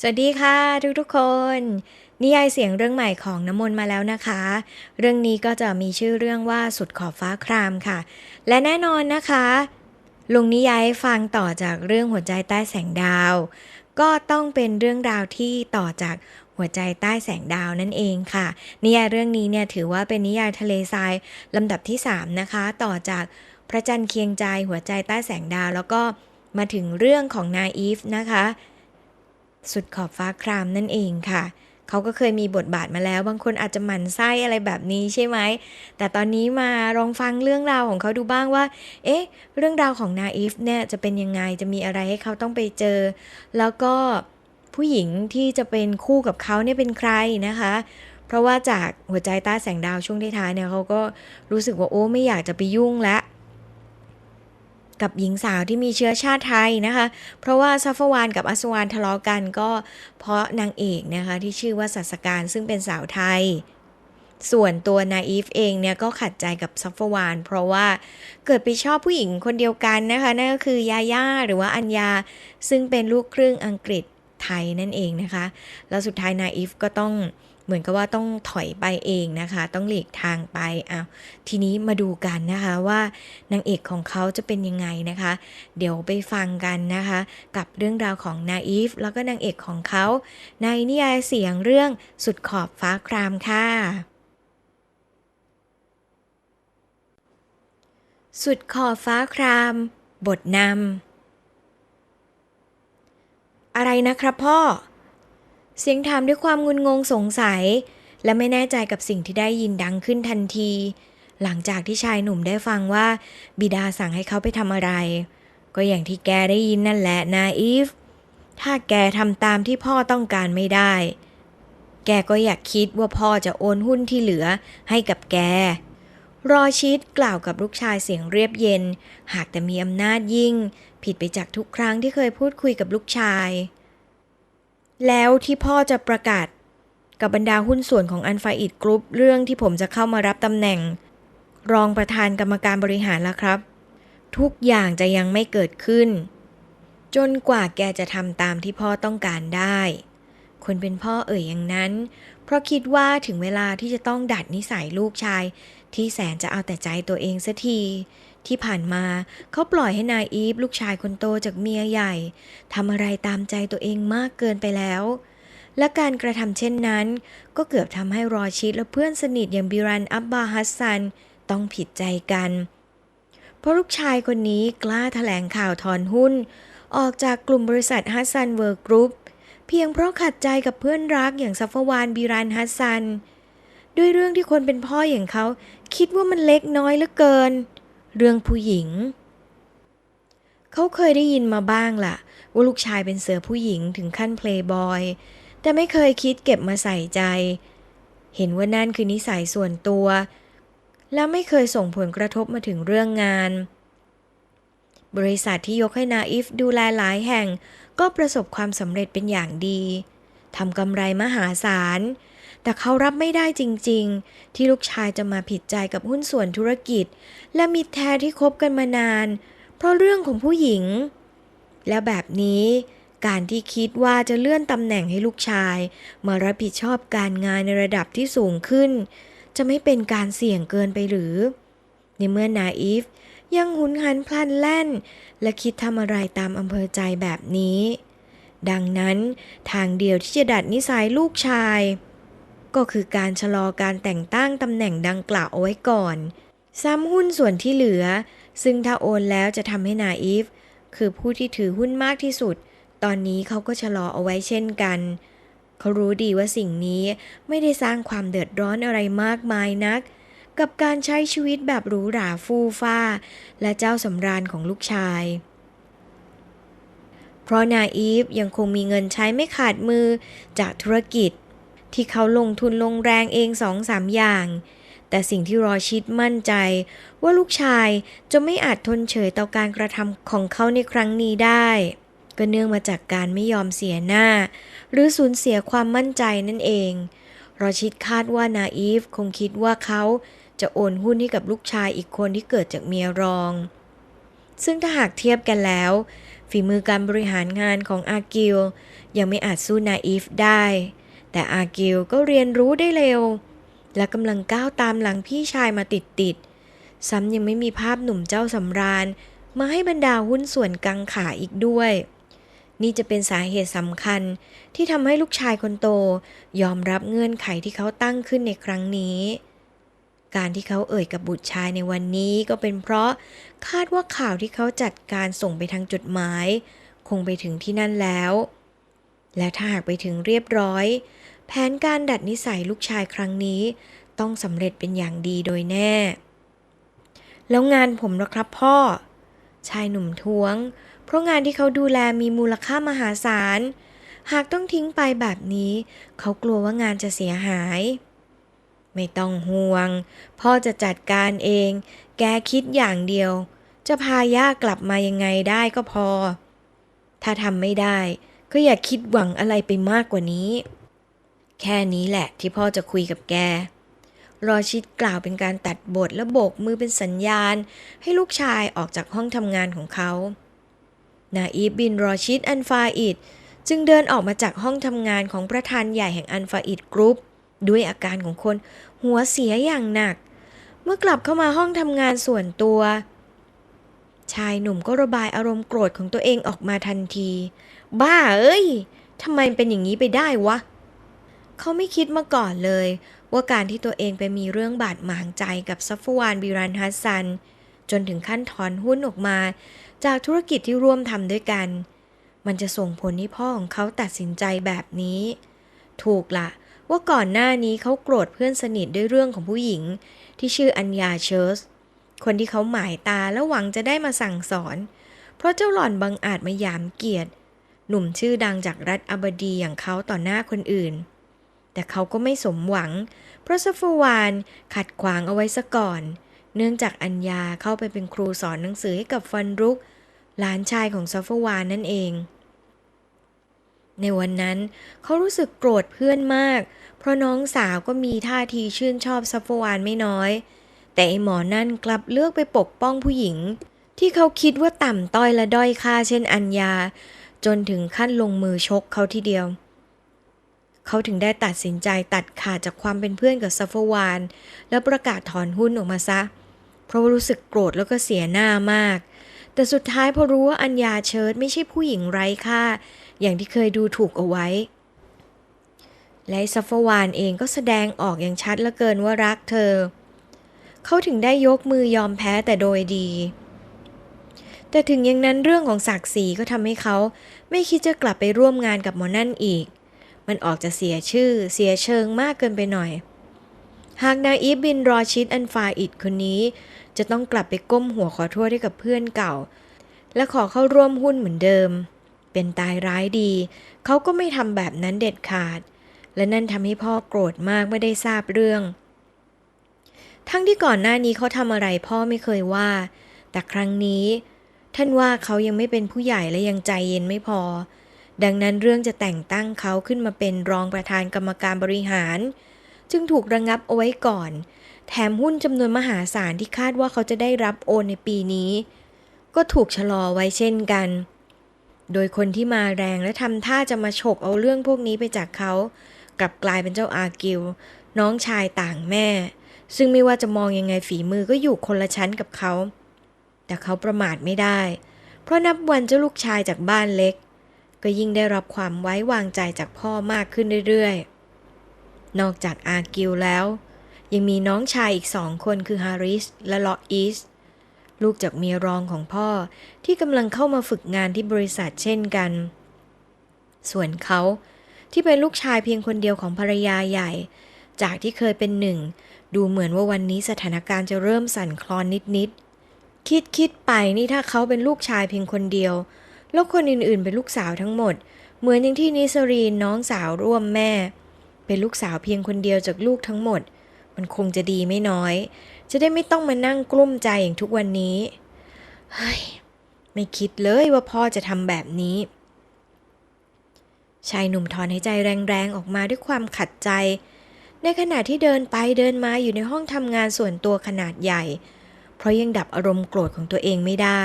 สวัสดีค่ะทุกทุกๆคน นิยายเสียงเรื่องใหม่ของน้ำมนต์มาแล้วนะคะ เรื่องนี้ก็จะมีชื่อเรื่องว่าสุดขอบฟ้าครามค่ะ และแน่นอนนะคะ ลุงนิยายฟังต่อจากเรื่องหัวใจใต้แสงดาว ก็ต้องเป็นเรื่องราวที่ต่อจากหัวใจใต้แสงดาวนั่นเองค่ะ นิยายเรื่องนี้เนี่ยถือว่าเป็นนิยายทะเลทรายลำดับที่ 3 นะคะ ต่อจากพระจันทร์เคียงใจหัวใจใต้แสงดาว แล้วก็มาถึงเรื่องของนาอีฟนะคะ สุดขอบฟ้าครามนั่นเองค่ะ เขาก็เคยมีบทบาทมาแล้ว บางคนอาจจะหมั่นไส้อะไรแบบนี้ใช่ไหม แต่ตอนนี้มาลองฟังเรื่องราวของเขาดูบ้างว่า เอ๊ะ เรื่องราวของนาอีฟเนี่ยจะเป็นยังไง จะมีอะไรให้เขาต้องไปเจอ แล้วก็ผู้หญิงที่จะเป็นคู่กับเขาเนี่ยเป็นใครนะคะ เพราะว่าจากหัวใจต้แสงดาวช่วงท้ายๆเนี่ยเขาก็รู้สึกว่าโอ้ไม่อยากจะไปยุ่งและ กับหญิงสาวที่มีเชื้อชาติไทยนะคะ เพราะว่าซัฟฟวานกับอัศวานทะเลาะกันก็เพราะนางเอกนะคะที่ชื่อว่าสัสการซึ่งเป็นสาวไทย ส่วนตัวนาอีฟเองเนี่ยก็ขัดใจกับซัฟฟวาน เพราะว่าเกิดไปชอบผู้หญิงคนเดียวกันนะคะนั่นก็คือยาย่าหรือว่าอัญญาซึ่งเป็นลูกครึ่งอังกฤษไทยนั่นเองนะคะ แล้วสุดท้ายนาอีฟก็ต้อง เหมือนกับว่าต้องถอยไปเองนะคะ ต้องหลีกทางไปอ้าทีนี้มาดูกันนะคะว่านางเอกของเขาจะเป็นยังไงนะคะ เดี๋ยวไปฟังกันนะคะ กับเรื่องราวของนาอีฟแล้วก็นางเอกของเขา ในนิยายเสียงเรื่องสุดขอบฟ้าครามค่ะสุดขอบฟ้าคราม บทนำ อะไรนะครับพ่อ เสียงถามด้วยความงุนงงสงสัย และไม่แน่ใจกับสิ่งที่ได้ยินดังขึ้นทันที หลังจากที่ชายหนุ่มได้ฟังว่า บิดาสั่งให้เขาไปทำอะไร ก็อย่างที่แกได้ยินนั่นแหละนาอีฟถ้าแกทำตามที่พ่อต้องการไม่ได้ แกก็อยากคิดว่าพ่อจะโอนหุ้นที่เหลือให้กับแก รอชิดกล่าวกับลูกชายเสียงเรียบเย็น หากแต่มีอำนาจยิ่ง ผิดไปจากทุกครั้งที่เคยพูดคุยกับลูกชาย แล้วที่พ่อจะประกาศกับบรรดาหุ้นส่วนของอันฟาอิดกรุ๊ปเรื่องที่ผมจะเข้ามารับตำแหน่ง รองประธานกรรมการบริหารแล้วครับ ทุกอย่างจะยังไม่เกิดขึ้น จนกว่าแกจะทำตามที่พ่อต้องการได้ คนเป็นพ่อเอ่ยอย่างนั้น เพราะคิดว่าถึงเวลาที่จะต้องดัดนิสัยลูกชาย ที่แสนจะเอาแต่ใจตัวเองสัที ที่ผ่านมาเขาปล่อยให้นายอีฟลูกชายคนโตจากเมียใหญ่ทำอะไรตามใจตัวเองมากเกินไปแล้ว และการกระทำเช่นนั้น ก็เกือบทำให้รอชิดและเพื่อนสนิทอย่างบิรันอับบาฮัสซันต้องผิดใจกัน เพราะลูกชายคนนี้กล้าแถลงข่าวถอนหุ้น ออกจากกลุ่มบริษัทฮัสซันเวิร์กกรุ๊ปเพียงเพราะขัดใจกับเพื่อนรักอย่างซัฟฟวานบิรันฮัสซันด้วยเรื่องที่คนเป็นพ่ออย่างเขา คิดว่ามันเล็กน้อยเหลือเกิน เรื่องผู้หญิง เขาเคยได้ยินมาบ้างล่ะ ว่าลูกชายเป็นเสือผู้หญิงถึงขั้นเพลย์บอย แต่ไม่เคยคิดเก็บมาใส่ใจ เห็นว่านั่นคือนิสัยส่วนตัว และไม่เคยส่งผลกระทบมาถึงเรื่องงาน บริษัทที่ยกให้นาอิฟดูแลหลายแห่ง ก็ประสบความสำเร็จเป็นอย่างดีทำกำไรมหาศาล แต่เขารับไม่ได้จริง ๆ ที่ลูกชายจะมาผิดใจกับหุ้นส่วนธุรกิจ และมิตรแท้ที่คบกันมานาน เพราะเรื่องของผู้หญิง และแบบนี้การที่คิดว่าจะเลื่อนตำแหน่งให้ลูกชาย มารับผิดชอบการงานในระดับที่สูงขึ้น จะไม่เป็นการเสี่ยงเกินไปหรือ ในเมื่อนาอีฟยังหุนหันพลันแล่น และคิดทำอะไรตามอำเภอใจแบบนี้ ดังนั้นทางเดียวที่จะดัดนิสัยลูกชาย ก็คือการชะลอการแต่งตั้งตำแหน่งดังกล่าวเอาไว้ก่อน ซ้ำหุ้นส่วนที่เหลือ ซึ่งถ้าโอนแล้วจะทำให้นาอีฟคือผู้ที่ถือหุ้นมากที่สุด ตอนนี้เขาก็ชะลอเอาไว้เช่นกันเขารู้ดีว่าสิ่งนี้ไม่ได้สร้างความเดือดร้อนอะไรมากมายนัก กับการใช้ชีวิตแบบหรูหราฟู่ฟ้า และเจ้าสำราญของลูกชาย เพราะนาอีฟยังคงมีเงินใช้ไม่ขาดมือจากธุรกิจ ที่เขาลงทุนลงแรงเองสองสามอย่าง แต่สิ่งที่รอชิดมั่นใจ ว่าลูกชายจะไม่อาจทนเฉยต่อการกระทำของเขาในครั้งนี้ได้ ก็เนื่องมาจากการไม่ยอมเสียหน้า หรือสูญเสียความมั่นใจนั่นเอง รอชิดคาดว่านาอีฟคงคิดว่าเขาจะโอนหุ้นให้กับลูกชายอีกคนที่เกิดจากเมียรอง ซึ่งถ้าหากเทียบกันแล้ว ฝีมือการบริหารงานของอากิลยังไม่อาจสู้นาอีฟได้ แต่อากิลก็เรียนรู้ได้เร็ว และกำลังก้าวตามหลังพี่ชายมาติดๆ ซ้ำยังไม่มีภาพหนุ่มเจ้าสำราญ มาให้บรรดาหุ้นส่วนกังขาอีกด้วย นี่จะเป็นสาเหตุสำคัญที่ทำให้ลูกชายคนโต ยอมรับเงื่อนไขที่เขาตั้งขึ้นในครั้งนี้ การที่เขาเอ่ยกับบุตรชายในวันนี้ก็เป็นเพราะคาดว่าข่าวที่เขาจัดการส่งไปทางจดหมาย คงไปถึงที่นั่นแล้ว และถ้าหากไปถึงเรียบร้อย ผนการดัดนิสัยลูกชายครั้งนี้ ต้องสำเร็จเป็นอย่างดีโดยแน่ แล้วงานผมล่ะครับพ่อ ชายหนุ่มท้วง เพราะงานที่เขาดูแลมีมูลค่ามหาศาล หากต้องทิ้งไปแบบนี้ เขากลัวว่างานจะเสียหาย ไม่ต้องห่วง พ่อจะจัดการเอง แกคิดอย่างเดียว จะพาย่ากลับมายังไงได้ก็พอ ถ้าทำไม่ได้ก็อย่าคิดหวังอะไรไปมากกว่านี้ แค่นี้แหละที่พ่อจะคุยกับแก รอชิดกล่าวเป็นการตัดบทและโบกมือเป็นสัญญาณ ให้ลูกชายออกจากห้องทำงานของเขา นาอีฟบินรอชิดอันฟาอิดจึงเดินออกมาจากห้องทำงานของประธานใหญ่แห่งอันฟาอิดกรุ๊ปด้วยอาการของคนหัวเสียอย่างหนัก เมื่อกลับเข้ามาห้องทำงานส่วนตัว ชายหนุ่มก็ระบายอารมณ์โกรธของตัวเองออกมาทันที บ้าเอ้ยทำไมเป็นอย่างนี้ไปได้วะ เขาไม่คิดมาก่อนเลย ว่าการที่ตัวเองไปมีเรื่องบาดหมางใจกับซัฟฟวานบิรันฮัสซัน จนถึงขั้นถอนหุ้นออกมา จากธุรกิจที่ร่วมทำด้วยกัน มันจะส่งผลให้พ่อของเขาตัดสินใจแบบนี้ ถูกละ ว่าก่อนหน้านี้เขาโกรธเพื่อนสนิทด้วยเรื่องของผู้หญิง ที่ชื่ออัญญาเชิร์สคนที่เขาหมายตาและหวังจะได้มาสั่งสอน เพราะเจ้าหล่อนบังอาจมายามเกียรติ หนุ่มชื่อดังจากรัฐอบดีอย่างเขาต่อหน้าคนอื่น แต่เขาก็ไม่สมหวัง เพราะซัฟฟวานขัดขวางเอาไว้ซะก่อน เนื่องจากอัญญาเข้าไปเป็นครูสอนหนังสือให้กับฟันรุก หลานชายของซัฟฟวานนั่นเอง ในวันนั้นเขารู้สึกโกรธเพื่อนมาก เพราะน้องสาวก็มีท่าทีชื่นชอบซัฟฟวานไม่น้อย แต่ไอหมอนั่นกลับเลือกไปปกป้องผู้หญิง ที่เขาคิดว่าต่ำต้อยและด้อยค่าเช่นอัญญา จนถึงขั้นลงมือชกเขาทีเดียว เขาถึงได้ตัดสินใจตัดขาดจากความเป็นเพื่อนกับซัฟฟวาน แล้วประกาศถอนหุ้นออกมาซะ เพราะว่ารู้สึกโกรธแล้วก็เสียหน้ามาก แต่สุดท้ายพอรู้ว่าอัญญาเชิดไม่ใช่ผู้หญิงไร้ค่า อย่างที่เคยดูถูกเอาไว้ และซัฟฟวานเองก็แสดงออกอย่างชัดเหลือเกินว่ารักเธอ เขาถึงได้ยกมือยอมแพ้แต่โดยดีแต่ถึงอย่างนั้นเรื่องของศักดิ์ศรีก็ทำให้เขาไม่คิดจะกลับไปร่วมงานกับหมอนั่นอีก มันออกจะเสียชื่อเสียเชิงมากเกินไปหน่อย หากนาอีฟบินรอชิดอันฟาอิดคนนี้ จะต้องกลับไปก้มหัวขอโทษให้กับเพื่อนเก่า และขอเข้าร่วมหุ้นเหมือนเดิม เป็นตายร้ายดี เขาก็ไม่ทำแบบนั้นเด็ดขาด และนั่นทำให้พ่อโกรธมากเมื่อได้ทราบเรื่อง ทั้งที่ก่อนหน้านี้เขาทำอะไรพ่อไม่เคยว่า แต่ครั้งนี้ ท่านว่าเขายังไม่เป็นผู้ใหญ่และยังใจเย็นไม่พอ ดังนั้นเรื่องจะแต่งตั้งเขาขึ้นมาเป็นรองประธานกรรมการบริหาร จึงถูกระงงับเอาไว้ก่อน แถมหุ้นจำนวนมหาศาลที่คาดว่าเขาจะได้รับโอนในปีนี้ ก็ถูกชะลอไว้เช่นกัน โดยคนที่มาแรงและทำท่าจะมาฉกเอาเรื่องพวกนี้ไปจากเขา กลับกลายเป็นเจ้าอากิลน้องชายต่างแม่ ซึ่งไม่ว่าจะมองยังไงฝีมือก็อยู่คนละชั้นกับเขา แต่เขาประมาทไม่ได้ เพราะนับวันเจ้าลูกชายจากบ้านเล็ก ก็ยิ่งได้รับความไว้วางใจจากพ่อมากขึ้นเรื่อยๆ นอกจากอากิลแล้ว ยังมีน้องชายอีกสองคนคือฮาริสและลออีสลูกจากเมียรองของพ่อที่กำลังเข้ามาฝึกงานที่บริษัทเช่นกัน ส่วนเขาที่เป็นลูกชายเพียงคนเดียวของภรรยาใหญ่ จากที่เคยเป็นหนึ่ง ดูเหมือนว่าวันนี้สถานการณ์จะเริ่มสั่นคลอนนิดๆคิดคิดไปนี่ถ้าเขาเป็นลูกชายเพียงคนเดียว แล้วคนอื่นๆ เป็นลูกสาวทั้งหมด เหมือนอย่างที่นิสรีนน้องสาวร่วมแม่ เป็นลูกสาวเพียงคนเดียวจากลูกทั้งหมด มันคงจะดีไม่น้อย จะได้ไม่ต้องมานั่งกลุ้มใจอย่างทุกวันนี้ เฮ้ย ไม่คิดเลยว่าพ่อจะทำแบบนี้ ชายหนุ่มถอนหายใจแรงๆ ออกมาด้วยความขัดใจ ในขณะที่เดินไปเดินมาอยู่ในห้องทำงานส่วนตัวขนาดใหญ่ เพราะยังดับอารมณ์โกรธของตัวเองไม่ได้